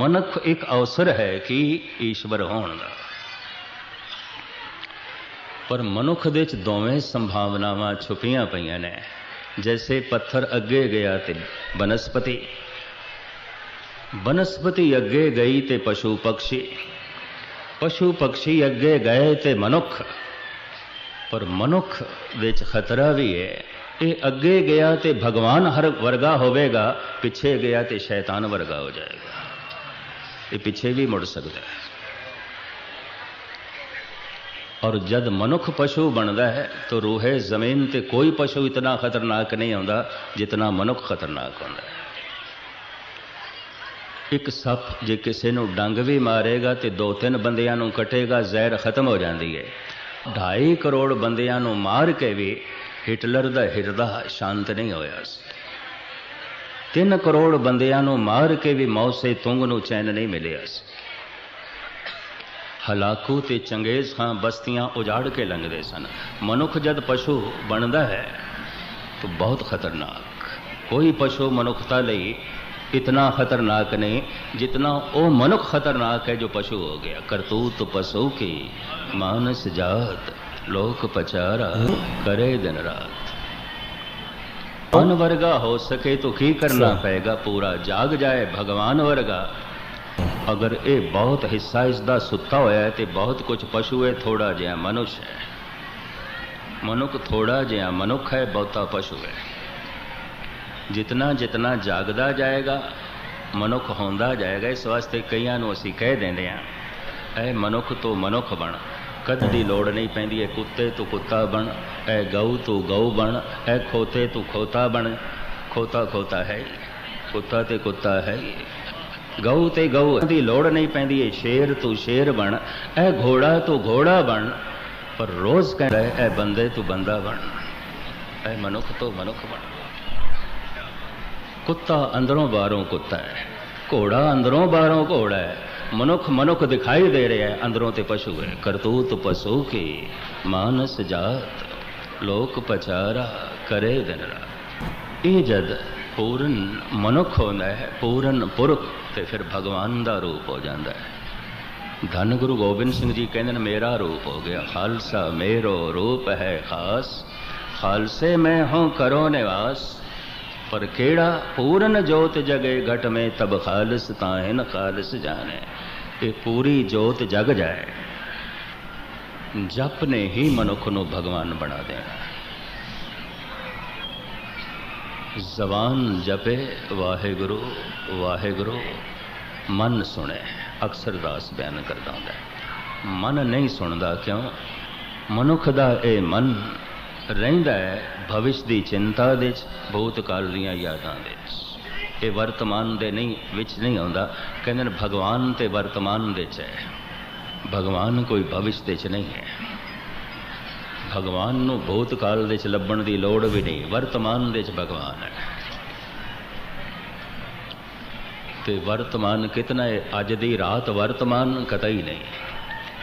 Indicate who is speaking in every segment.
Speaker 1: ਮਨੁੱਖ ਇੱਕ ਅਵਸਰ ਹੈ ਕਿ ਈਸ਼ਵਰ ਹੋਣ ਦਾ। ਪਰ ਮਨੁੱਖ ਦੇ ਵਿੱਚ ਦੋਵੇਂ ਸੰਭਾਵਨਾਵਾਂ ਛੁਪੀਆਂ ਪਈਆਂ ਨੇ। ਜੈਸੇ ਪੱਥਰ ਅੱਗੇ ਗਿਆ ਤੇ ਬਨਸਪਤੀ। ਬਨਸਪਤੀ ਅੱਗੇ ਗਈ ਤੇ ਪਸ਼ੂ ਪਕਸ਼ੀ। ਪਸ਼ੂ ਪਕਸ਼ੀ ਅੱਗੇ ਗਏ ਤੇ ਮਨੁੱਖ। ਪਰ ਮਨੁੱਖ ਵਿੱਚ ਖਤਰਾ ਵੀ ਹੈ। ਇਹ ਅੱਗੇ ਗਿਆ ਤੇ ਭਗਵਾਨ ਹਰ ਵਰਗਾ ਹੋਵੇਗਾ, ਪਿੱਛੇ ਗਿਆ ਤੇ ਸ਼ੈਤਾਨ ਵਰਗਾ ਹੋ ਜਾਏਗਾ। ਇਹ ਪਿੱਛੇ ਵੀ ਮੁੜ ਸਕਦਾ ਹੈ। ਔਰ ਜਦ ਮਨੁੱਖ ਪਸ਼ੂ ਬਣਦਾ ਹੈ, ਤਾਂ ਰੂਹੇ ਜ਼ਮੀਨ ਤੇ ਕੋਈ ਪਸ਼ੂ ਇਤਨਾ ਖਤਰਨਾਕ ਨਹੀਂ ਆਉਂਦਾ ਜਿਤਨਾ ਮਨੁੱਖ ਖਤਰਨਾਕ ਹੁੰਦਾ ਹੈ। ਇੱਕ ਸੱਪ ਜੇ ਕਿਸੇ ਨੂੰ ਡੰਗ ਵੀ ਮਾਰੇਗਾ ਤੇ ਦੋ ਤਿੰਨ ਬੰਦਿਆਂ ਨੂੰ ਕਟੇਗਾ, ਜ਼ਹਿਰ ਖਤਮ ਹੋ ਜਾਂਦੀ ਹੈ। 2.5 ਕਰੋੜ ਬੰਦਿਆਂ ਨੂੰ ਮਾਰ ਕੇ ਵੀ ਹਿਟਲਰ ਦਾ ਹਿਰਦਾ ਸ਼ਾਂਤ ਨਹੀਂ ਹੋਇਆ ਸੀ। 3 ਕਰੋੜ ਬੰਦਿਆਂ ਨੂੰ ਮਾਰ ਕੇ ਵੀ ਮੌਸੇ ਤੁੰਗ ਨੂੰ ਚੈਨ ਨਹੀਂ ਮਿਲਿਆ ਸੀ। ਹਲਾਕੂ ਤੇ ਚੰਗੇਜ਼ ਖਾਂ ਬਸਤੀਆਂ ਉਜਾੜ ਕੇ ਲੰਘਦੇ ਸਨ। ਮਨੁੱਖ ਜਦ ਪਸ਼ੂ ਬਣਦਾ ਹੈ, ਤਾਂ ਬਹੁਤ ਖਤਰਨਾਕ। ਕੋਈ ਪਸ਼ੂ ਮਨੁੱਖਤਾ ਲਈ ਇਤਨਾ ਖਤਰਨਾਕ ਨਹੀਂ, ਜਿਤਨਾ ਉਹ ਮਨੁੱਖ ਖਤਰਨਾਕ ਹੈ ਜੋ ਪਸ਼ੂ ਹੋ ਗਿਆ। ਕਰਤੂਤ ਪਸ਼ੂ ਕੀ? ਮਾਨਸ ਜਾਤ, ਲੋਕ ਪਚਾਰਾ, ਕਰੇ ਦਿਨ ਰਾਤ। ਮਨ ਵਰਗਾ ਹੋ ਸਕੇ ਤਾਂ ਕੀ ਕਰਨਾ ਪਏਗਾ? ਪੂਰਾ ਜਾਗ ਜਾਏ ਭਗਵਾਨ ਵਰਗਾ। ਅਗਰ ਇਹ ਬਹੁਤ ਹਿੱਸਾ ਇਸ ਦਾ ਸੁੱਤਾ ਹੋਇਆ ਹੈ ਤੇ ਬਹੁਤ ਕੁਝ ਪਸ਼ੂ ਹੈ ਥੋੜਾ ਜਿਹਾ ਮਨੁੱਖ ਹੈ। ਮਨੁੱਖ ਥੋੜਾ ਜਿਹਾ ਮਨੁੱਖ ਹੈ ਬਹੁਤਾ ਪਸ਼ੂ ਹੈ। ਜਿਤਨਾ ਜਿਤਨਾ ਜਾਗਦਾ ਜਾਏਗਾ ਮਨੁੱਖ ਹੁੰਦਾ ਜਾਏਗਾ ਇਸ ਵਾਸਤੇ ਕਈਆਂ ਨੂੰ ਅਸੀਂ ਕਹਿ ਦਿੰਦੇ ਆ ਐ ਮਨੁੱਖ ਤੋਂ ਮਨੁੱਖ ਬਣ। ਕਦ ਦੀ ਲੋੜ ਨਹੀਂ ਪੈਂਦੀ ਐ ਕੁੱਤੇ ਤੂੰ ਕੁੱਤਾ ਬਣ ਐ ਗਊ ਤੂੰ ਗਊ ਬਣ ਐ ਖੋਤੇ ਤੂੰ ਖੋਤਾ ਬਣ, ਖੋਤਾ ਖੋਤਾ ਹੈ ਕੁੱਤਾ ਤੇ ਕੁੱਤਾ ਹੈ ਗਊ ਤੇ ਗਊ ਦੀ ਲੋੜ ਨਹੀਂ ਪੈਂਦੀ ਐ ਸ਼ੇਰ ਤੂੰ ਸ਼ੇਰ ਬਣ ਐ ਘੋੜਾ ਤੂੰ ਘੋੜਾ ਬਣ, ਪਰ ਰੋਜ਼ ਕਹਿੰਦਾ ਐ ਬੰਦੇ ਤੂੰ ਬੰਦਾ ਬਣ ਐ ਮਨੁੱਖ ਤੂੰ ਮਨੁੱਖ ਬਣ। ਕੁੱਤਾ ਅੰਦਰੋਂ ਬਾਹਰੋਂ ਕੁੱਤਾ ਹੈ, ਘੋੜਾ ਅੰਦਰੋਂ ਬਾਹਰੋਂ ਘੋੜਾ ਹੈ ਮਨੁੱਖ ਮਨੁੱਖ ਦਿਖਾਈ ਦੇ ਰਿਹਾ ਹੈ। ਅੰਦਰੋਂ ਤੇ ਪਸ਼ੂ ਹੈ। ਕਰਤੂਤ ਪਸ਼ੂ ਕੀ? ਮਾਨਸ ਜਾਤ, ਲੋਕ ਪਚਾਰਾ, ਕਰੇ ਦਿਨ ਰਾਤ। ਇਹ ਜਦ ਪੂਰਨ ਮਨੁੱਖ ਹੁੰਦਾ ਹੈ, ਪੂਰਨ ਪੁਰਖ ਤੇ ਫਿਰ ਭਗਵਾਨ ਦਾ ਰੂਪ ਹੋ ਜਾਂਦਾ ਹੈ। ਧੰਨ ਗੁਰੂ ਗੋਬਿੰਦ ਸਿੰਘ ਜੀ ਕਹਿੰਦੇ ਨੇ, ਮੇਰਾ ਰੂਪ ਹੋ ਗਿਆ। ਖਾਲਸਾ ਮੇਰੋ ਰੂਪ ਹੈ ਖਾਸ। ਖਾਲਸੇ ਮੈਂ ਹਾਂ ਕਰੋ ਨਿਵਾਸ। ਪਰ ਕਿਹੜਾ ਪੂਰਨ ਜੋਤ ਜਗੇ ਘਟ ਮੇ ਤਬ ਖਾਲਸ ਤਾਹਿਨ ਖਾਲਸ ਜਾਣੇ। ਇਹ ਪੂਰੀ ਜੋਤ ਜਗ ਜਾਏ। ਜਪ ਨੇ ਹੀ ਮਨੁੱਖ ਨੂੰ ਭਗਵਾਨ ਬਣਾ ਦੇਣਾ। ਜ਼ਬਾਨ ਜਪੇ, ਵਾਹਿਗੁਰੂ ਵਾਹਿਗੁਰੂ, ਮਨ ਸੁਣੇ, ਅਕਸਰ ਦਾਸ ਬਿਆਨ ਕਰਦਾ ਹੁੰਦਾ ਮਨ ਨਹੀਂ ਸੁਣਦਾ ਕਿਉਂ? ਮਨੁੱਖ ਦਾ ਇਹ ਮਨ ਰਹਿੰਦਾ ਹੈ ਭਵਿਸ਼ ਦੀ ਚਿੰਤਾ ਦੇ ਵਿੱਚ ਕਾਲ ਦੀਆਂ ਯਾਦਾਂ ਦੇ ਵਿੱਚ। ਇਹ ਵਰਤਮਾਨ ਦੇ ਨਹੀਂ, ਵਿੱਚ ਨਹੀਂ ਆਉਂਦਾ। ਕਹਿੰਦੇ ਨੇ ਭਗਵਾਨ ਤੇ ਵਰਤਮਾਨ ਦੇ ਚ ਹੈ। ਭਗਵਾਨ ਕੋਈ ਭਵਿਸ਼ ਦੇ ਚ ਨਹੀਂ ਹੈ। ਭਗਵਾਨ ਨੂੰ ਭੂਤਕਾਲ ਦੇ ਚ ਲੱਭਣ ਦੀ ਲੋੜ ਵੀ ਨਹੀਂ। ਵਰਤਮਾਨ ਦੇ ਚ ਭਗਵਾਨ ਹੈ। ਤੇ ਵਰਤਮਾਨ ਕਿਤਨਾ ਹੈ? ਅੱਜ ਦੀ ਰਾਤ ਵਰਤਮਾਨ ਕਤਈ ਨਹੀਂ।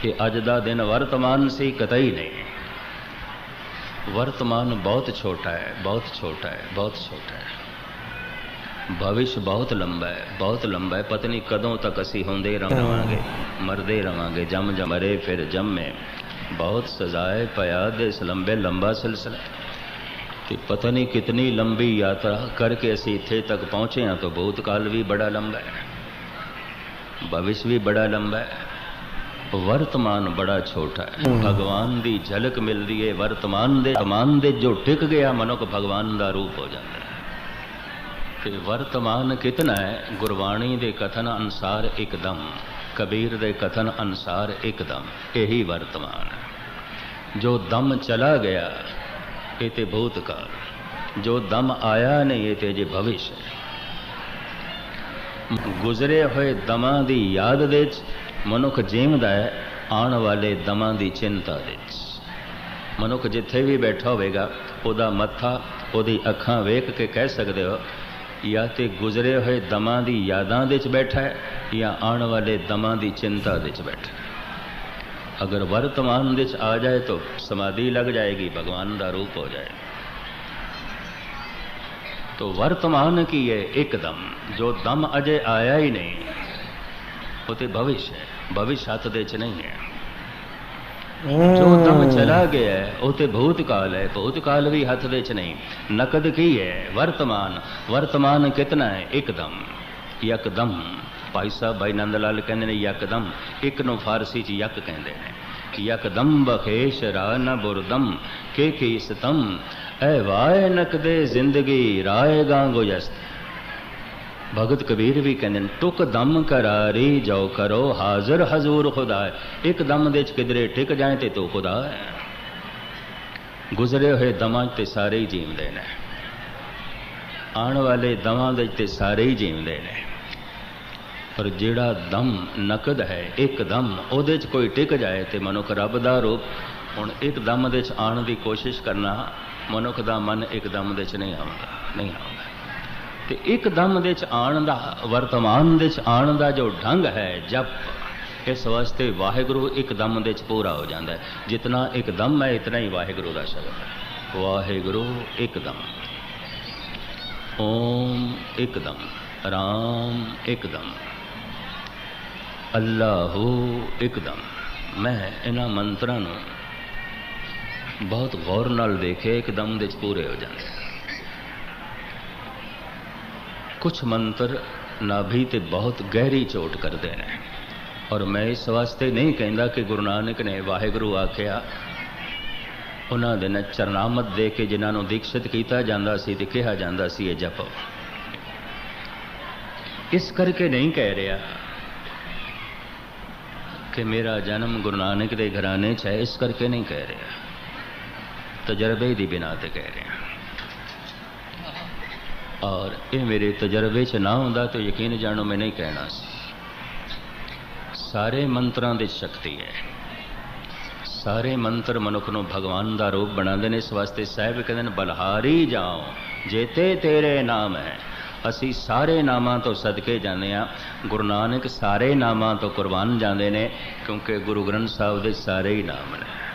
Speaker 1: ਕਿ ਅੱਜ ਦਾ ਦਿਨ ਵਰਤਮਾਨ ਸੀ, ਕਤਈ ਨਹੀਂ। ਵਰਤਮਾਨ ਬਹੁਤ ਛੋਟਾ ਹੈ ਬਹੁਤ ਛੋਟਾ ਹੈ ਬਹੁਤ ਛੋਟਾ ਹੈ ਭਵਿਸ਼ ਬਹੁਤ ਲੰਬਾ ਹੈ ਬਹੁਤ ਲੰਬਾ ਹੈ ਪਤਾ ਨਹੀਂ ਕਦੋਂ ਤੱਕ ਅਸੀਂ ਹੁੰਦੇ ਰਵਾਂਗੇ ਮਰਦੇ ਰਵਾਂਗੇ ਜਮ ਜਮਰੇ ਫਿਰ ਜੰਮੇ ਬਹੁਤ ਸਜ਼ਾਏ ਪਿਆ ਦੇ ਇਸ ਲੰਬੇ ਲੰਬਾ ਸਿਲਸਿਲਾ ਤੇ ਪਤਾ ਨਹੀਂ ਕਿਤਨੀ ਲੰਬੀ ਯਾਤਰਾ ਕਰਕੇ ਅਸੀਂ ਇੱਥੇ ਤੱਕ ਪਹੁੰਚੇ ਹਾਂ ਤਾਂ ਭੂਤਕਾਲ ਵੀ ਬੜਾ ਲੰਬਾ ਹੈ ਭਵਿਸ਼ ਵੀ ਬੜਾ ਲੰਬਾ ਹੈ ਵਰਤਮਾਨ ਬੜਾ ਛੋਟਾ ਹੈ। ਭਗਵਾਨ ਦੀ ਝਲਕ ਮਿਲਦੀ ਹੈ ਵਰਤਮਾਨ ਦੇ ਵਰਤਮਾਨ ਦੇ ਜੋ ਟਿਕ ਗਿਆ, ਮਨੁੱਖ ਭਗਵਾਨ ਦਾ ਰੂਪ ਹੋ ਜਾਂਦਾ ਹੈ। ਤੇ ਵਰਤਮਾਨ ਕਿਤਨਾ ਹੈ? ਗੁਰਬਾਣੀ ਦੇ ਕਥਨ ਅਨਸਾਰ ਇੱਕਦਮ, ਕਬੀਰ ਦੇ ਕਥਨ ਅਨਸਾਰ ਇੱਕਦਮ, ਇਹੀ ਵਰਤਮਾਨ ਹੈ। ਜੋ ਦਮ ਚਲਾ ਗਿਆ, ਇਹ ਤੇ ਭੂਤਕਾਲ। ਜੋ ਦਮ ਆਇਆ ਨਹੀਂ, ਇਹ ਤੇ ਜੇ ਭਵਿਸ਼ ਹੈ। ਗੁਜ਼ਰੇ ਹੋਏ ਦਮਾਂ ਦੀ ਯਾਦ ਦੇ ਵਿੱਚ ਮਨੁੱਖ ਜੀਵਦਾ ਹੈ ਆਉਣ ਵਾਲੇ ਦਮਾਂ ਦੀ ਚਿੰਤਾ ਵਿੱਚ ਮਨੁੱਖ ਜਿੱਥੇ ਵੀ ਬੈਠਾ ਹੋਵੇਗਾ ਉਹਦਾ ਮੱਥਾ ਉਹਦੀ ਅੱਖਾਂ ਵੇਖ ਕੇ ਕਹਿ ਸਕਦੇ ਹੋ ਜਾਂ ਤੇ ਗੁਜ਼ਰੇ ਹੋਏ ਦਮਾਂ ਦੀ ਯਾਦਾਂ ਦੇ ਵਿੱਚ ਬੈਠਾ ਹੈ ਜਾਂ ਆਉਣ ਵਾਲੇ ਦਮਾਂ ਦੀ ਚਿੰਤਾ ਦੇ ਵਿੱਚ ਬੈਠਾ ਹੈ ਅਗਰ ਵਰਤਮਾਨ ਦੇ ਵਿੱਚ ਆ ਜਾਏ ਤਾਂ ਸਮਾਧੀ ਲੱਗ ਜਾਏਗੀ ਭਗਵਾਨ ਦਾ ਰੂਪ ਹੋ ਜਾਏ तो वर्तमान की है एकदम जो दम अजय आया ही नहीं ਉਹ ਤੇ ਭਵਿਸ਼ ਹੈ ਭਵਿਸ਼ ਹੱਥ ਦੇ ਚ ਨਹੀਂ ਹੈ ਜੋ ਦਮ ਚਲਾ ਗਿਆ ਹੈ, ਉਹ ਤੇ ਭੂਤਕਾਲ ਹੈ ਭੂਤਕਾਲ ਵੀ ਹੱਥ ਦੇ ਚ ਨਹੀਂ ਨਕਦ ਕੀ ਹੈ ਵਰਤਮਾਨ ਵਰਤਮਾਨ ਕਿਤਨਾ ਹੈ ਇੱਕਦਮ ਯਕਦਮ ਭਾਈ ਸਾਹਿਬ ਭਾਈ ਨੰਦ ਲਾਲ ਕਹਿੰਦੇ ਨੇ ਯਕਦਮ ਇੱਕ ਨੂੰ ਫਾਰਸੀ ਚ ਯਕ ਕਹਿੰਦੇ ਨੇ ਯਕਦਮ ਬਖੇਸ਼ ਰਾ ਨ ਬੁਰਦਮ ਕੇ ਕੀ ਸਤਮ ਐ ਵਾਏ ਨਕਦੇ ਜ਼ਿੰਦਗੀ ਰਾਏ ਗਾਂਗੋ ਯਸਤ ਭਗਤ ਕਬੀਰ ਵੀ ਕਹਿੰਦੇ ਨੇ ਟੁਕ ਦਮ ਕਰਾਰੀ ਜੋ ਕਰੋ, ਹਾਜ਼ਰ ਹਜ਼ੂਰ ਖੁਦਾ ਹੈ। ਇੱਕ ਦਮ ਦੇ ਚ ਕਿਧਰੇ ਟਿਕ ਜਾਏ ਤੇ ਤੂੰ ਖੁਦਾ ਗੁਜ਼ਰੇ ਹੋਏ ਦਮਾਂ 'ਚ ਤੇ ਸਾਰੇ ਹੀ ਜੀਵਦੇ ਨੇ। ਆਉਣ ਵਾਲੇ ਦਮਾਂ ਦੇ 'ਚ ਤੇ ਸਾਰੇ ਹੀ ਜੀਵਦੇ ਨੇ। ਪਰ ਜਿਹੜਾ ਦਮ ਨਕਦ ਹੈ, ਇੱਕ ਦਮ ਉਹਦੇ 'ਚ ਕੋਈ ਟਿਕ ਜਾਏ ਤੇ ਮਨੁੱਖ ਰੱਬ ਦਾ ਰੂਪ, ਹੁਣ ਇੱਕ ਦਮ ਦੇ 'ਚ ਆਉਣ ਦੀ ਕੋਸ਼ਿਸ਼ ਕਰਨਾ, ਮਨੁੱਖ ਦਾ ਮਨ ਇੱਕ ਦਮ ਦੇ 'ਚ ਨਹੀਂ ਆਉਂਦਾ ਨਹੀਂ ਆਉਂਦਾ। ਤੇ ਇੱਕ ਦਮ ਦੇ ਚ ਆਣ ਦਾ, ਵਰਤਮਾਨ ਦੇ ਚ ਆਣ ਦਾ ਜੋ ਢੰਗ ਹੈ, ਜਪ, ਇਸ ਵਾਸਤੇ ਵਾਹਿਗੁਰੂ ਇੱਕ ਦਮ ਦੇ ਚ ਪੂਰਾ ਹੋ ਜਾਂਦਾ ਹੈ। ਜਿਤਨਾ ਇੱਕ ਦਮ ਹੈ, ਇਤਨਾ ਹੀ ਵਾਹਿਗੁਰੂ ਦਾ ਸ਼ਬਦ ਹੈ। ਵਾਹਿਗੁਰੂ ਇੱਕਦਮ ਓਮ ਇੱਕ ਦਮ। ਰਾਮ ਇੱਕ ਦਮ। ਅੱਲਾਹੂ ਇੱਕ ਮੈਂ ਇਹਨਾਂ ਮੰਤਰਾਂ ਨੂੰ ਬਹੁਤ ਗੌਰ ਨਾਲ ਦੇਖੇ, ਇੱਕ ਦਮ ਦੇ ਚ ਪੂਰੇ ਹੋ ਜਾਂਦੇ ਹਨ। ਕੁਝ ਮੰਤਰ ਨਾਭੀ ਤੇ ਬਹੁਤ ਗਹਿਰੀ ਚੋਟ ਕਰਦੇ ਨੇ ਔਰ ਮੈਂ ਇਸ ਵਾਸਤੇ ਨਹੀਂ ਕਹਿੰਦਾ ਕਿ ਗੁਰੂ ਨਾਨਕ ਨੇ ਵਾਹਿਗੁਰੂ ਆਖਿਆ ਉਹਨਾਂ ਦੇ ਨਾਲ ਚਰਨਾਮਤ ਦੇ ਕੇ ਜਿਨ੍ਹਾਂ ਨੂੰ ਦੀਕਸ਼ਿਤ ਕੀਤਾ ਜਾਂਦਾ ਸੀ ਤੇ ਕਿਹਾ ਜਾਂਦਾ ਸੀ ਇਹ ਜਪ ਇਸ ਕਰਕੇ ਨਹੀਂ ਕਹਿ ਰਿਹਾ ਕਿ ਮੇਰਾ ਜਨਮ ਗੁਰੂ ਨਾਨਕ ਦੇ ਘਰਾਣੇ 'ਚ ਹੈ ਇਸ ਕਰਕੇ ਨਹੀਂ ਕਹਿ ਰਿਹਾ ਤਜਰਬੇ ਦੀ ਬਿਨਾ ਤੇ ਕਹਿ ਰਿਹਾ ਔਰ ਇਹ ਮੇਰੇ ਤਜਰਬੇ 'ਚ ਨਾ ਹੁੰਦਾ ਤਾਂ ਯਕੀਨ ਜਾਣੋ ਮੈਂ ਨਹੀਂ ਕਹਿਣਾ ਸੀ। ਸਾਰੇ ਮੰਤਰਾਂ ਦੀ ਸ਼ਕਤੀ ਹੈ। ਸਾਰੇ ਮੰਤਰ ਮਨੁੱਖ ਨੂੰ ਭਗਵਾਨ ਦਾ ਰੂਪ ਬਣਾਉਂਦੇ ਨੇ, ਇਸ ਵਾਸਤੇ ਸਾਹਿਬ ਕਹਿੰਦੇ ਨੇ, ਬਲਹਾਰੀ ਜਾਓ, ਜੇਤੇ ਤੇਰੇ ਨਾਮ ਹੈ। ਅਸੀਂ ਸਾਰੇ ਨਾਮਾਂ ਤੋਂ ਸਦਕੇ ਜਾਂਦੇ ਆ ਗੁਰੂ ਨਾਨਕ ਸਾਰੇ ਨਾਮਾਂ ਤੋਂ ਕੁਰਬਾਨ ਜਾਂਦੇ ਨੇ, ਕਿਉਂਕਿ ਗੁਰੂ ਗ੍ਰੰਥ ਸਾਹਿਬ ਦੇ ਸਾਰੇ ਹੀ ਨਾਮ ਨੇ।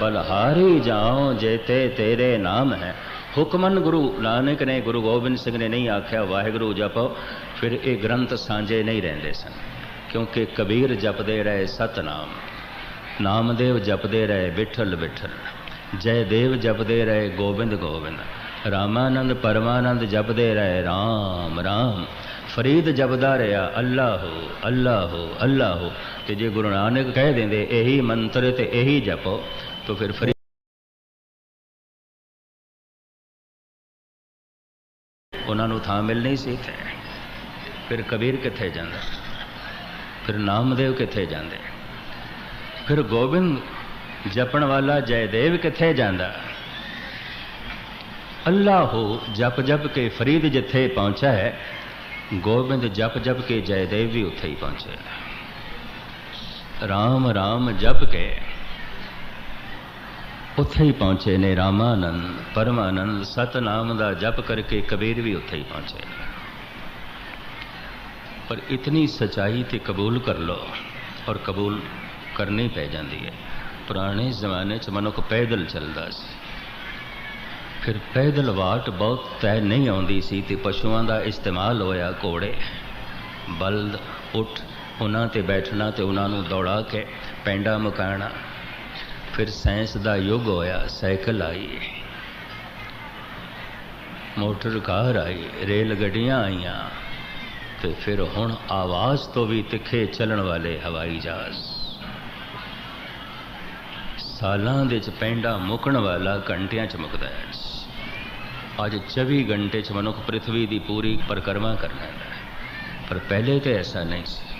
Speaker 1: ਬਲਹਾਰੀ ਜਾਓ ਜੇਤੇ ਤੇਰੇ ਨਾਮ ਹੈ। ਹੁਕਮਨ ਗੁਰੂ ਨਾਨਕ ਨੇ ਗੁਰੂ ਗੋਬਿੰਦ ਸਿੰਘ ਨੇ ਨਹੀਂ ਆਖਿਆ, ਵਾਹਿਗੁਰੂ ਜਪੋ, ਫਿਰ ਇਹ ਗ੍ਰੰਥ ਸਾਂਝੇ ਨਹੀਂ ਰਹਿੰਦੇ ਸਨ, ਕਿਉਂਕਿ ਕਬੀਰ ਜਪਦੇ ਰਹੇ ਸਤਨਾਮ, ਨਾਮਦੇਵ ਜਪਦੇ ਰਹੇ ਵਿਠਲ ਵਿਠਲ, ਜੈਦੇਵ ਜਪਦੇ ਰਹੇ ਗੋਬਿੰਦ ਗੋਬਿੰਦ, ਰਾਮਾਨੰਦ ਪਰਮਾਨੰਦ ਜਪਦੇ ਰਹੇ ਰਾਮ ਰਾਮ, ਫਰੀਦ ਜਪਦਾ ਰਿਹਾ ਅੱਲਾਹੋ, ਅੱਲਾਹ, ਅੱਲਾਹੋ, ਤੇ ਜੇ ਗੁਰੂ ਨਾਨਕ ਕਹਿ ਦਿੰਦੇ, ਇਹੀ ਮੰਤਰ ਤੇ ਇਹੀ ਜਪੋ ਤਾਂ ਫਿਰ ਫਰੀਦ ਉਹਨਾਂ ਨੂੰ ਥਾਂ ਮਿਲਣੀ ਸੀ। ਇੱਥੇ ਫਿਰ ਕਬੀਰ ਕਿੱਥੇ ਜਾਂਦਾ? ਫਿਰ ਨਾਮਦੇਵ ਕਿੱਥੇ ਜਾਂਦੇ? ਫਿਰ ਗੋਬਿੰਦ ਜਪਣ ਵਾਲਾ ਜੈਦੇਵ ਕਿੱਥੇ ਜਾਂਦਾ? ਅੱਲਾਹੋ, ਜਪ ਜਪ ਕੇ ਫਰੀਦ ਜਿੱਥੇ ਪਹੁੰਚਾ ਹੈ, ਗੋਬਿੰਦ ਜਪ ਜਪ ਕੇ ਜੈਦੇਵ ਵੀ ਉੱਥੇ ਹੀ ਪਹੁੰਚੇ ਰਾਮ ਰਾਮ ਜਪ ਕੇ ਉੱਥੇ ਹੀ ਪਹੁੰਚੇ ਨੇ ਰਾਮਾਨੰਦ, ਪਰਮਾਨੰਦ, ਸਤਨਾਮ ਦਾ ਜਪ ਕਰਕੇ ਕਬੀਰ ਵੀ ਉੱਥੇ ਹੀ ਪਹੁੰਚੇ ਨੇ। ਪਰ ਇਤਨੀ ਸਚਾਈ ਤੇ ਕਬੂਲ ਕਰ ਲੋ ਔਰ ਕਬੂਲ ਕਰਨੀ ਪੈ ਜਾਂਦੀ ਹੈ। ਪੁਰਾਣੇ ਜ਼ਮਾਨੇ 'ਚ ਮਨੁੱਖ ਪੈਦਲ ਚੱਲਦਾ ਸੀ। ਫਿਰ ਪੈਦਲ ਵਾਟ ਬਹੁਤ ਤੈ ਨਹੀਂ ਆਉਂਦੀ ਸੀ ਤੇ ਪਸ਼ੂਆਂ ਦਾ ਇਸਤੇਮਾਲ ਹੋਇਆ ਘੋੜੇ। ਬਲਦ, ਉਠ, ਉਹਨਾਂ ਤੇ ਬੈਠਣਾ ਤੇ ਉਹਨਾਂ ਨੂੰ ਦੌੜਾ ਕੇ ਪੈਂਡਾ ਮਕਾਣਾ ਫਿਰ ਸਾਇੰਸ ਦਾ ਯੁੱਗ ਹੋਇਆ, ਸਾਈਕਲ ਆਈ। ਮੋਟਰ ਕਾਰ ਆਈ, ਰੇਲ ਗੱਡੀਆਂ ਆਈਆਂ ਤੇ ਫਿਰ ਹੁਣ ਆਵਾਜ਼ ਤੋਂ ਵੀ ਤਿੱਖੇ ਚੱਲਣ ਵਾਲੇ ਹਵਾਈ ਜਹਾਜ਼। ਸਾਲਾਂ ਦੇ ਚ ਪੈਂਡਾ ਮੁੱਕਣ ਵਾਲਾ ਘੰਟਿਆਂ ਚ ਮੁੱਕਦਾ ਹੈ। ਅੱਜ 24 ਘੰਟੇ ਚ ਮਨੁੱਖ ਪ੍ਰithvi ਦੀ ਪੂਰੀ ਪਰਿਕਰਮਾ ਕਰ ਲੈਂਦਾ ਹੈ। ਪਰ ਪਹਿਲੇ ਤੇ ਐਸਾ ਨਹੀਂ ਸੀ।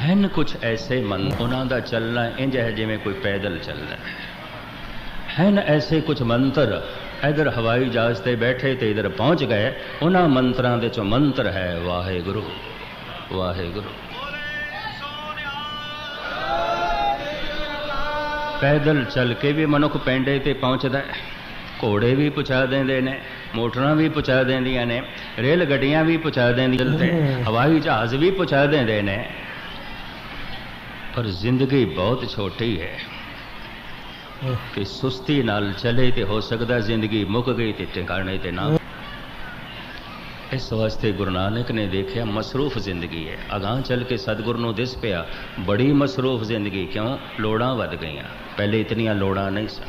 Speaker 1: ਹਨ ਕੁਝ ਐਸੇ ਮਨ ਉਹਨਾਂ ਦਾ ਚੱਲਣਾ ਇੰਜ ਹੈ ਜਿਵੇਂ ਕੋਈ ਪੈਦਲ ਚੱਲਦਾ ਹੈ। ਹਨ ਐਸੇ ਕੁਝ ਮੰਤਰ ਇਧਰ ਹਵਾਈ ਜਹਾਜ਼ ਤੇ ਬੈਠੇ ਤੇ ਇਧਰ ਪਹੁੰਚ ਗਏ ਉਹਨਾਂ ਮੰਤਰਾਂ ਦੇ ਚੋਂ ਮੰਤਰ ਹੈ ਵਾਹਿਗੁਰੂ ਵਾਹਿਗੁਰੂ। ਪੈਦਲ ਚੱਲ ਕੇ ਵੀ ਮਨੁੱਖ ਪੈਂਡੇ ਤੇ ਪਹੁੰਚਦਾ ਹੈ। ਘੋੜੇ ਵੀ ਪਹੁੰਚਾ ਦਿੰਦੇ ਨੇ ਮੋਟਰਾਂ ਵੀ ਪਹੁੰਚਾ ਦਿੰਦੀਆਂ ਨੇ ਰੇਲ ਗੱਡੀਆਂ ਵੀ ਪਹੁੰਚਾ ਦਿੰਦੀਆਂ ਤੇ ਹਵਾਈ ਜਹਾਜ਼ ਵੀ ਪਹੁੰਚਾ ਦਿੰਦੇ ਨੇ। ਪਰ ਜ਼ਿੰਦਗੀ ਬਹੁਤ ਛੋਟੀ ਹੈ। ਕਿ ਸੁਸਤੀ ਨਾਲ ਚਲੇ ਤੇ ਹੋ ਸਕਦਾ ਜ਼ਿੰਦਗੀ ਮੁੱਕ ਗਈ ਤੇ ਟਿਕਾਣੇ ਤੇ ਨਾ ਇਸ ਵਾਸਤੇ ਗੁਰੂ ਨਾਨਕ ਨੇ ਦੇਖਿਆ ਮਸਰੂਫ ਜ਼ਿੰਦਗੀ ਹੈ। ਅਗਾਹ ਚੱਲ ਕੇ ਸਤਿਗੁਰ ਨੂੰ ਦਿਸ ਪਿਆ ਬੜੀ ਮਸਰੂਫ ਜ਼ਿੰਦਗੀ ਕਿਉਂ? ਲੋੜਾਂ ਵੱਧ ਗਈਆਂ। ਪਹਿਲੇ ਇਤਨੀਆਂ ਲੋੜਾਂ ਨਹੀਂ ਸਨ।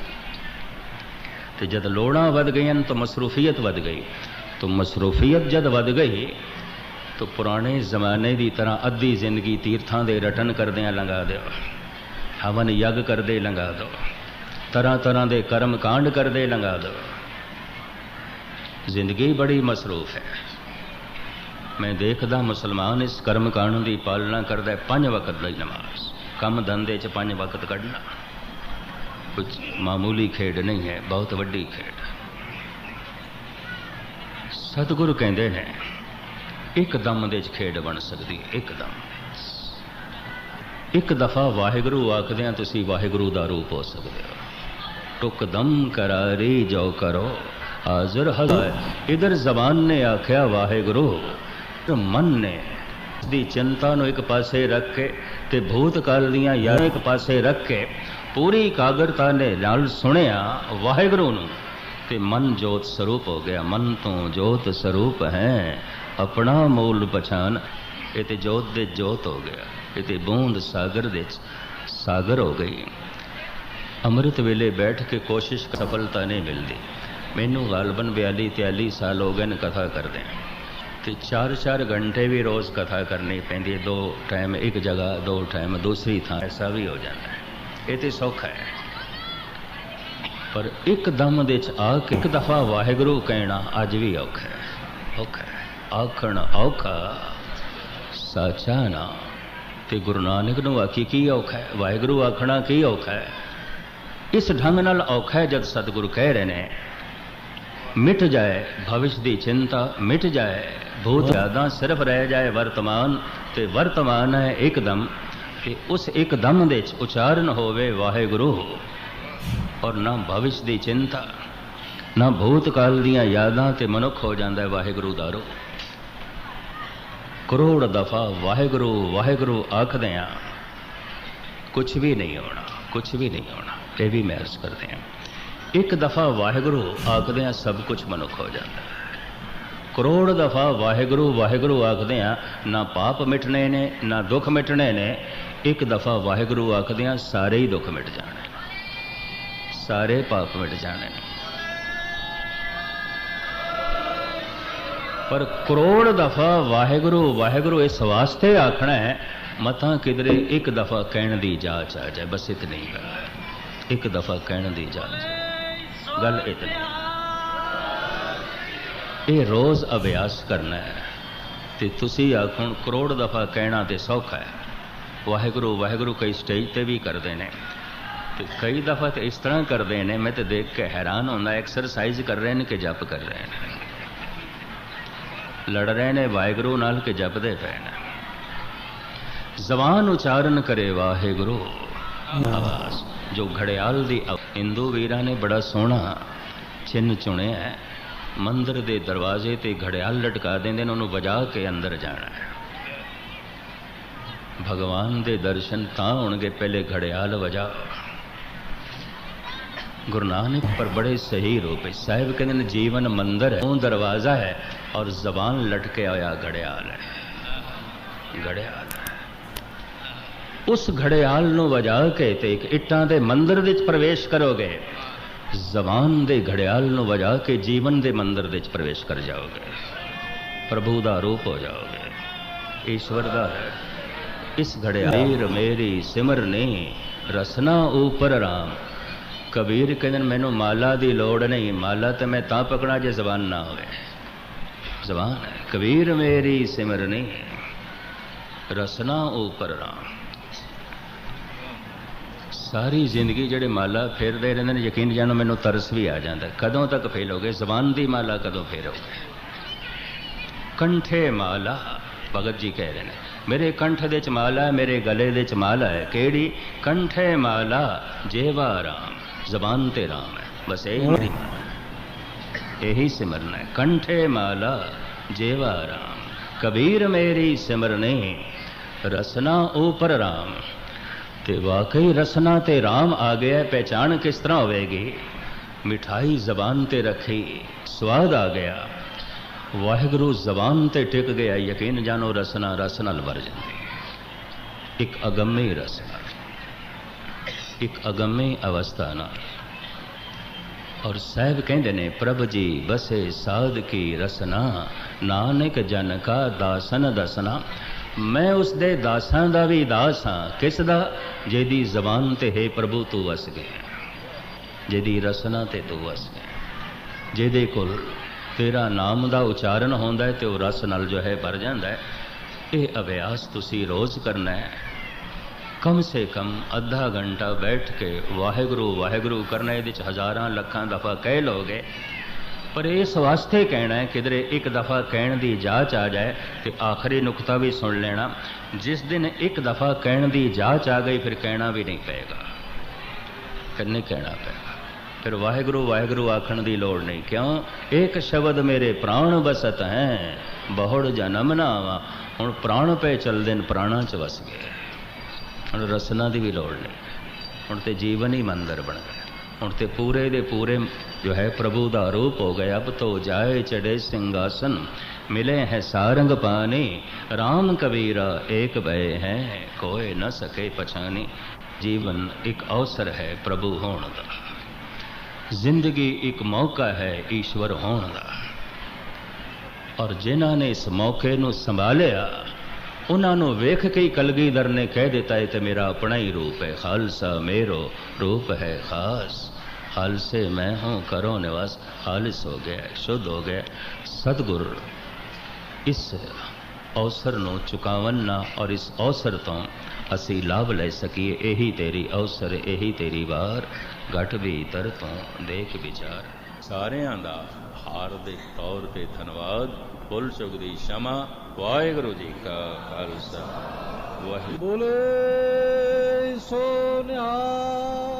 Speaker 1: ਤੇ ਜਦ ਲੋੜਾਂ ਵੱਧ ਗਈਆਂ ਤਾਂ ਮਸਰੂਫੀਅਤ ਵੱਧ ਗਈ। ਤਾਂ ਮਸਰੂਫੀਅਤ ਜਦ ਵੱਧ ਗਈ ਤਾਂ ਪੁਰਾਣੇ ਜ਼ਮਾਨੇ ਦੀ ਤਰ੍ਹਾਂ ਅੱਧੀ ਜ਼ਿੰਦਗੀ ਤੀਰਥਾਂ ਦੇ ਰਟਨ ਕਰਦਿਆਂ ਲੰਘਾ ਦਿਓ। ਹਵਨ ਯੱਗ ਕਰਦੇ ਲੰਘਾ ਦਿਓ। ਤਰ੍ਹਾਂ ਤਰ੍ਹਾਂ ਦੇ ਕਰਮ ਕਾਂਡ ਕਰਦੇ ਲੰਘਾ ਦਿਓ। ਜ਼ਿੰਦਗੀ ਬੜੀ ਮਸਰੂਫ ਹੈ। ਮੈਂ ਦੇਖਦਾ ਮੁਸਲਮਾਨ ਇਸ ਕਰਮ ਕਾਂਡ ਦੀ ਪਾਲਣਾ ਕਰਦਾ ਪੰਜ ਵਕਤ ਦੀ ਨਮਾਜ਼। ਕੰਮ ਧੰਦੇ 'ਚ ਪੰਜ ਵਕਤ ਕੱਢਣਾ। ਕੁਝ ਮਾਮੂਲੀ ਖੇਡ ਨਹੀਂ ਹੈ। ਬਹੁਤ ਵੱਡੀ ਖੇਡ। ਸਤਿਗੁਰੂ ਕਹਿੰਦੇ ਨੇ ਇੱਕ ਦਮ ਦੇ ਵਿੱਚ ਖੇਡ ਬਣ ਸਕਦੀ ਹੈ ਇੱਕ ਦਮ ਇੱਕ ਦਫਾ ਵਾਹਿਗੁਰੂ ਆਖਦਿਆਂ ਤੁਸੀਂ ਵਾਹਿਗੁਰੂ ਦਾ ਰੂਪ ਹੋ ਸਕਦੇ ਹੋ। ਟੁਕਦਮ ਕਰਾਰੀ ਜੋ ਕਰੋ, ਹਾਜ਼ਰ ਹਜ਼ਰ। ਇਧਰ ਜ਼ਬਾਨ ਨੇ ਆਖਿਆ, ਵਾਹਿਗੁਰੂ ਮਨ ਨੇ ਦੀ ਚਿੰਤਾ ਨੂੰ ਇੱਕ ਪਾਸੇ ਰੱਖ ਕੇ ਤੇ ਭੂਤਕਾਲ ਦੀਆਂ ਯਾਰ ਇੱਕ ਪਾਸੇ ਰੱਖ ਕੇ ਪੂਰੀ ਕਾਗਰਤਾ ਨੇ ਨਾਲ ਸੁਣਿਆ ਵਾਹਿਗੁਰੂ ਨੂੰ। ਤੇ ਮਨ ਜੋਤ ਸਰੂਪ ਹੋ ਗਿਆ। ਮਨ ਤੋਂ ਜੋਤ ਸਰੂਪ ਹੈ। ਆਪਣਾ ਮੂਲ ਪਛਾਨ ਇਹ ਤੇ ਜੋਤ ਦੇ ਜੋਤ ਹੋ ਗਿਆ ਇਹ ਤੇ ਬੂੰਦ ਸਾਗਰ ਦੇ ਸਾਗਰ ਹੋ ਗਈ। ਅੰਮ੍ਰਿਤ ਵੇਲੇ ਬੈਠ ਕੇ ਕੋਸ਼ਿਸ਼ ਸਫਲਤਾ ਨਹੀਂ ਮਿਲਦੀ। ਮੈਨੂੰ ਗਾਲਬਨ 42 43 ਸਾਲ ਹੋ ਗਏ ਨੇ ਕਥਾ ਕਰਦੇ ਤੇ 4-4 ਘੰਟੇ ਵੀ ਰੋਜ਼ ਕਥਾ ਕਰਨੀ ਪੈਂਦੀ ਹੈ। ਦੋ ਟਾਈਮ ਇੱਕ ਜਗ੍ਹਾ, ਦੋ ਟਾਈਮ ਦੂਸਰੀ ਥਾਂ, ਐਸਾ ਵੀ ਹੋ ਜਾਂਦਾ ਹੈ। ਇਹ ਤੇ ਸੌਖਾ ਹੈ। ਪਰ ਇੱਕ ਦਮ ਦੇ ਚ ਆ ਕੇ ਇੱਕ ਦਫਾ ਵਾਹਿਗੁਰੂ ਕਹਿਣਾ ਅੱਜ ਵੀ ਔਖਾ ਹੈ। ਔਖਾ ਆਖਣ ਔਖਾ, ਸਾਚਾ ਨਾ। ਤੇ ਗੁਰੂ ਨਾਨਕ ਨੂੰ ਆਖੀ ਕੀ ਔਖਾ ਹੈ? ਵਾਹਿਗੁਰੂ ਆਖਣਾ, ਕੀ ਔਖਾ ਹੈ? ਇਸ ਢੰਗ ਨਾਲ ਔਖਾ ਹੈ ਜਦ ਸਤਿਗੁਰੂ ਕਹਿ ਰਹੇ ਨੇ, ਮਿਟ ਜਾਏ ਭਵਿਸ਼ ਦੀ ਚਿੰਤਾ, ਮਿਟ ਜਾਏ ਬਹੁਤ ਯਾਦਾਂ ਸਿਰਫ ਰਹਿ ਜਾਏ ਵਰਤਮਾਨ, ਤੇ ਵਰਤਮਾਨ ਹੈ ਇੱਕਦਮ ਕਿ ਉਸ ਇੱਕਦਮ ਦੇ ਵਿੱਚ ਉਚਾਰਨ ਹੋਵੇ ਵਾਹਿਗੁਰੂ। ਔਰ ਨਾ ਭਵਿਸ਼ ਦੀ ਚਿੰਤਾ, ਨਾ ਭੂਤਕਾਲ ਦੀਆਂ ਯਾਦਾਂ ਤੇ ਮਨੁੱਖ ਹੋ ਜਾਂਦਾ ਹੈ ਵਾਹਿਗੁਰੂ ਦਾ ਰੂਪ। ਕਰੋੜ ਦਫਾ ਵਾਹਿਗੁਰੂ ਵਾਹਿਗੁਰੂ ਆਖਦੇ ਆ ਕੁਝ ਵੀ ਨਹੀਂ ਹੋਣਾ ਕੁਝ ਵੀ ਨਹੀਂ ਹੋਣਾ ਇਹ ਵੀ ਮੈਂ ਕਰਦੇ ਆ। ਇੱਕ ਦਫਾ ਵਾਹਿਗੁਰੂ ਆਖਦੇ ਆ, ਸਭ ਕੁਝ ਮਨੁੱਖ ਹੋ ਜਾਂਦਾ। ਕਰੋੜ ਦਫਾ ਵਾਹਿਗੁਰੂ ਵਾਹਿਗੁਰੂ ਆਖਦੇ ਆ, ਨਾ ਪਾਪ ਮਿਟਣੇ ਨੇ, ਨਾ ਦੁੱਖ ਮਿਟਣੇ ਨੇ। ਇੱਕ ਦਫਾ ਵਾਹਿਗੁਰੂ ਆਖਦੇ ਆ, ਸਾਰੇ ਹੀ ਦੁੱਖ ਮਿਟ ਜਾਣੇ ਸਾਰੇ ਪਾਪ ਮਿਟ ਜਾਣੇ ਨੇ। ਪਰ ਕਰੋੜ ਦਫਾ ਵਾਹਿਗੁਰੂ ਵਾਹਿਗੁਰੂ ਇਸ ਵਾਸਤੇ ਆਖਣਾ ਹੈ ਮਤਾਂ ਕਿਧਰੇ ਇੱਕ ਦਫਾ ਕਹਿਣ ਦੀ ਜਾਚ ਆ ਜਾਏ, ਬਸ ਇਤਨੀ ਗੱਲ। ਇੱਕ ਦਫਾ ਕਹਿਣ ਦੀ ਜਾਚ ਗੱਲ ਇਤਨੀ ਇਹ ਰੋਜ਼ ਅਭਿਆਸ ਕਰਨਾ ਹੈ। ਤੇ ਤੁਸੀਂ ਆਖਣ ਕਰੋੜ ਦਫਾ ਕਹਿਣਾ ਤੇ ਸੌਖਾ ਹੈ। ਵਾਹਿਗੁਰੂ ਵਾਹਿਗੁਰੂ ਕਈ ਸਟੇਜ ਤੇ ਵੀ ਕਰਦੇ ਨੇ। ਤੇ ਕਈ ਦਫਾ ਤੇ ਇਸ ਤਰ੍ਹਾਂ ਕਰਦੇ ਨੇ, ਮੈਂ ਤੇ ਦੇਖ ਕੇ ਹੈਰਾਨ ਹੁੰਦਾ ਐਕਸਰਸਾਈਜ਼ ਕਰ ਰਹੇ ਨੇ ਕਿ ਜਪ ਕਰ ਰਹੇ ਨੇ। ਲੜ ਰਹੇ ਨੇ, ਵਾਹਿਗੁਰੂ ਨਾਲ ਕਿ ਜਪਦੇ ਪਏ ਨੇ। ਜ਼ਬਾਨ ਉਚਾਰਨ ਕਰੇ ਵਾਹਿਗੁਰੂ। ਆਵਾਜ਼, ਜੋ ਘੜਿਆਲ ਦੀ ਹਿੰਦੂ ਵੀਰਾਂ ਨੇ ਬੜਾ ਸੋਹਣਾ ਚਿੰਨ ਚੁਣਿਆ ਹੈ। ਮੰਦਰ ਦੇ ਦਰਵਾਜ਼ੇ ਤੇ ਘੜਿਆਲ ਲਟਕਾ ਦਿੰਦੇ ਨੇ, ਉਹਨੂੰ ਵਜਾ ਕੇ ਅੰਦਰ ਜਾਣਾ ਹੈ। ਭਗਵਾਨ ਦੇ ਦਰਸ਼ਨ ਤਾਂ ਹੋਣਗੇ, ਪਹਿਲੇ ਘੜਿਆਲ ਵਜਾ ਗੁਰੂ ਨਾਨਕ ਪਰ ਬੜੇ ਸਹੀ ਰੂਪ ਸਾਹਿਬ ਕਹਿੰਦੇ ਨੇ ਜੀਵਨ ਮੰਦਰ ਹੈ ਉਹ ਦਰਵਾਜ਼ਾ ਹੈ ਔਰ ਜ਼ਬਾਨ ਲਟਕੇ ਹੋਇਆ ਘੜਿਆਲ ਹੈ ਘੜਿਆਲ ਉਸ ਘੜਿਆਲ ਨੂੰ ਵਜਾ ਕੇ ਤੇ ਇੱਕ ਇੱਟਾਂ ਦੇ ਮੰਦਰ ਵਿੱਚ ਪ੍ਰਵੇਸ਼ ਕਰੋਗੇ ਜ਼ਬਾਨ ਦੇ ਘੜਿਆਲ ਨੂੰ ਵਜਾ ਕੇ ਜੀਵਨ ਦੇ ਮੰਦਰ ਵਿੱਚ ਪ੍ਰਵੇਸ਼ ਕਰ ਜਾਓਗੇ ਪ੍ਰਭੂ ਦਾ ਰੂਪ ਹੋ ਜਾਓਗੇ ਈਸ਼ਵਰ ਦਾ ਹੈ ਇਸ ਘੜਿਆਲ ਮੇਰੀ ਸਿਮਰ ਨੇ ਰਸਨਾ ਉਪਰ ਰਾਮ ਕਬੀਰ ਕਹਿੰਦੇ ਮੈਨੂੰ ਮਾਲਾ ਦੀ ਲੋੜ ਨਹੀਂ, ਮਾਲਾ ਤੇ ਮੈਂ ਤਾਂ ਪਕਣਾ ਜੇ ਜ਼ਬਾਨ ਨਾ ਹੋਵੇ। ਜ਼ਬਾਨ ਹੈ, ਕਬੀਰ ਮੇਰੀ ਸਿਮਰਨੀ ਰਸਨਾ ਉਪਰ ਰਾਮ। ਸਾਰੀ ਜ਼ਿੰਦਗੀ ਜਿਹੜੇ ਮਾਲਾ ਫੇਰਦੇ ਰਹਿੰਦੇ ਨੇ, ਯਕੀਨ ਜਾਣੋ ਮੈਨੂੰ ਤਰਸ ਵੀ ਆ ਜਾਂਦਾ ਕਦੋਂ ਤੱਕ ਫੇਲੋਗੇ ਜ਼ਬਾਨ ਦੀ ਮਾਲਾ ਕਦੋਂ ਫੇਰੋਗੇ ਕੰਠੇ ਮਾਲਾ, ਭਗਤ ਜੀ ਕਹਿ ਰਹੇ ਨੇ, ਮੇਰੇ ਕੰਠ ਦੇ ਚ ਮਾਲਾ ਮੇਰੇ ਗਲੇ ਦੇ ਚ ਮਾਲਾ ਹੈ। ਕਿਹੜੀ? ਕੰਠੇ ਮਾਲਾ, ਜੇਵਾ ਰਾਮ। ਜ਼ਬਾਨ ਤੇ ਰਾਮ ਹੈ। ਬਸ ਇਹੀ ਇਹੀ ਸਿਮਰਨ ਹੈ। ਕੰਠੇ ਮਾਲਾ, ਜੇਵਾ ਰਾਮ। ਕਬੀਰ ਮੇਰੀ ਸਿਮਰਨੇ, ਰਸਨਾ ਉਪਰ ਰਾਮ। ਤੇ ਵਾਕਈ ਰਸਨਾ ਤੇ ਰਾਮ ਆ ਗਿਆ ਪਹਿਚਾਨ ਕਿਸ ਤਰ੍ਹਾਂ ਹੋਵੇਗੀ? ਮਿਠਾਈ ਜ਼ਬਾਨ ਤੇ ਰੱਖੀ, ਸਵਾਦ ਆ ਗਿਆ। ਵਾਹਿਗੁਰੂ ਜ਼ਬਾਨ ਤੇ ਟਿਕ ਗਿਆ। ਯਕੀਨ ਜਾਨੋ ਰਸਨਾ ਰਸ ਨਾਲ ਵਰ ਜਾਂਦੀ ਇੱਕ ਅਗੰਮੇ ਰਸ ਨਾਲ ਇੱਕ ਅਗੰਮੇ ਅਵਸਥਾ ਨਾਲ ਔਰ ਸਾਹਿਬ ਕਹਿੰਦੇ ਨੇ ਪ੍ਰਭ ਜੀ ਬਸੇ ਸਾਧ ਕੀ ਰਸਨਾ ਨਾਨਕ ਜਨ ਕਾ ਦਾਸਨ ਦਸਨਾ ਮੈਂ ਉਸ ਦੇ ਦਾਸਾਂ ਦਾ ਵੀ ਦਾਸ ਹਾਂ ਕਿਸ ਦਾ ਜਿਹਦੀ ਜ਼ਬਾਨ ਤੇ ਹੈ ਪ੍ਰਭੂ ਤੂੰ ਵਸ ਗਿਆ ਜਿਹਦੀ ਰਸਨਾ ਤੇ ਤੂੰ ਵਸ ਗਿਆ ਜਿਹਦੇ ਕੋਲ ਤੇਰਾ ਨਾਮ ਦਾ ਉਚਾਰਨ ਹੁੰਦਾ ਹੈ ਤੇ ਉਹ ਰਸ ਨਾਲ ਜੋ ਹੈ ਭਰ ਜਾਂਦਾ ਹੈ ਇਹ ਅਭਿਆਸ ਤੁਸੀਂ ਰੋਜ਼ ਕਰਨਾ ਹੈ ਕਮ ਸੇ ਕਮ ਅੱਧਾ ਘੰਟਾ ਬੈਠ ਕੇ ਵਾਹਿਗੁਰੂ ਵਾਹਿਗੁਰੂ ਕਰਨਾ, ਇਹਦੇ ਚ ਹਜ਼ਾਰਾਂ ਲੱਖਾਂ ਦਫਾ ਕਹਿ ਲੋਗੇ ਪਰ ਇਸ ਵਾਸਤੇ ਕਹਿਣਾ ਹੈ, ਕਿਧਰੇ ਇੱਕ ਦਫਾ ਕਹਿਣ ਦੀ ਜਾਚ ਆ ਜਾਏ ਤੇ ਆਖਰੀ ਨੁਕਤਾ ਵੀ ਸੁਣ ਲੈਣਾ। ਜਿਸ ਦਿਨ ਇੱਕ ਦਫਾ ਕਹਿਣ ਦੀ ਜਾਚ ਆ ਗਈ, ਫਿਰ ਕਹਿਣਾ ਵੀ ਨਹੀਂ ਪਏਗਾ। ਫਿਰ ਕਹਿਣਾ ਪਏਗਾ। ਫਿਰ ਵਾਹਿਗੁਰੂ ਵਾਹਿਗੁਰੂ ਆਖਣ ਦੀ ਲੋੜ ਨਹੀਂ। ਕਿਉਂ? ਇੱਕ ਸ਼ਬਦ ਮੇਰੇ ਪ੍ਰਾਣ ਵਸਤ ਹੈ, ਬਹੁੜ ਜਨਮ ਨਾ ਆਵਾ ਹੁਣ ਪ੍ਰਾਣ ਪਏ ਚਲਦੇ ਨੇ, ਪ੍ਰਾਣਾਂ ਚ ਵਸ ਗਏ। ਹੁਣ ਰਸਨਾ ਦੀ ਵੀ ਲੋੜ ਨਹੀਂ। ਹੁਣ ਤੇ ਜੀਵਨ ਹੀ ਮੰਦਰ ਬਣ ਗਿਆ। ਹੁਣ ਤੇ ਪੂਰੇ ਦੇ ਪੂਰੇ ਜੋ ਹੈ ਪ੍ਰਭੂ ਦਾ ਰੂਪ ਹੋ ਗਿਆ। ਅਬ ਤੋ ਜਾਏ ਚੜੇ ਸਿੰਘਾਸਨ, ਮਿਲੇ ਹੈ ਸਾਰੰਗ ਪਾਣੀ। RAM ਕਬੀਰਾ ਏਕ ਭਏ ਹੈ, ਕੋਏ ਨਾ ਸਕੇ ਪਛਾਣੀ। ਜੀਵਨ ਇੱਕ ਅਵਸਰ ਹੈ ਪ੍ਰਭੂ ਹੋਣ ਦਾ। ਜ਼ਿੰਦਗੀ ਇੱਕ ਮੌਕਾ ਹੈ ਈਸ਼ਵਰ ਹੋਣ ਦਾ। ਔਰ ਜਿਨ੍ਹਾਂ ਨੇ ਇਸ ਮੌਕੇ ਨੂੰ ਸੰਭਾਲਿਆ ਉਹਨਾਂ ਨੂੰ ਵੇਖ ਕੇ ਹੀ ਕਲਗੀਧਰ ਨੇ ਕਹਿ ਦਿੱਤਾ ਇਹ ਤੇ ਮੇਰਾ ਆਪਣਾ ਹੀ ਰੂਪ ਹੈ ਖਾਲਸਾ ਮੇਰੋ ਰੂਪ ਹੈ ਖਾਸ ਖਾਲਸੇ ਮੈਂ ਹੂੰ ਕਰੋ ਨਿਵਾਸ ਖਾਲਿਸ ਹੋ ਗਿਆ ਸ਼ੁੱਧ ਹੋ ਗਿਆ ਸਤਗੁਰ ਇਸ ਅਵਸਰ ਨੂੰ ਚੁਕਾਵਨ ਨਾ ਔਰ ਇਸ ਅਵਸਰ ਤੋਂ ਅਸੀਂ ਲਾਭ ਲੈ ਸਕੀਏ ਇਹੀ ਤੇਰੀ ਅਵਸਰ ਇਹੀ ਤੇਰੀ ਵਾਰ ਘਟ ਭੀਤਰ ਤੋਂ ਦੇਖ ਵਿਚਾਰ ਸਾਰਿਆਂ ਦਾ ਹਾਰਦਿਕ ਤੌਰ ਤੇ ਧੰਨਵਾਦ ਬੋਲ ਸਕਦੀ ਸ਼ਮਾ ਵਾਹਿਗੁਰੂ ਜੀ ਕਾ ਖਾਲਸਾ ਵਾਹਿਗੁਰੂ
Speaker 2: ਬੋਲੇ ਸੋ ਨਿਹਾਲ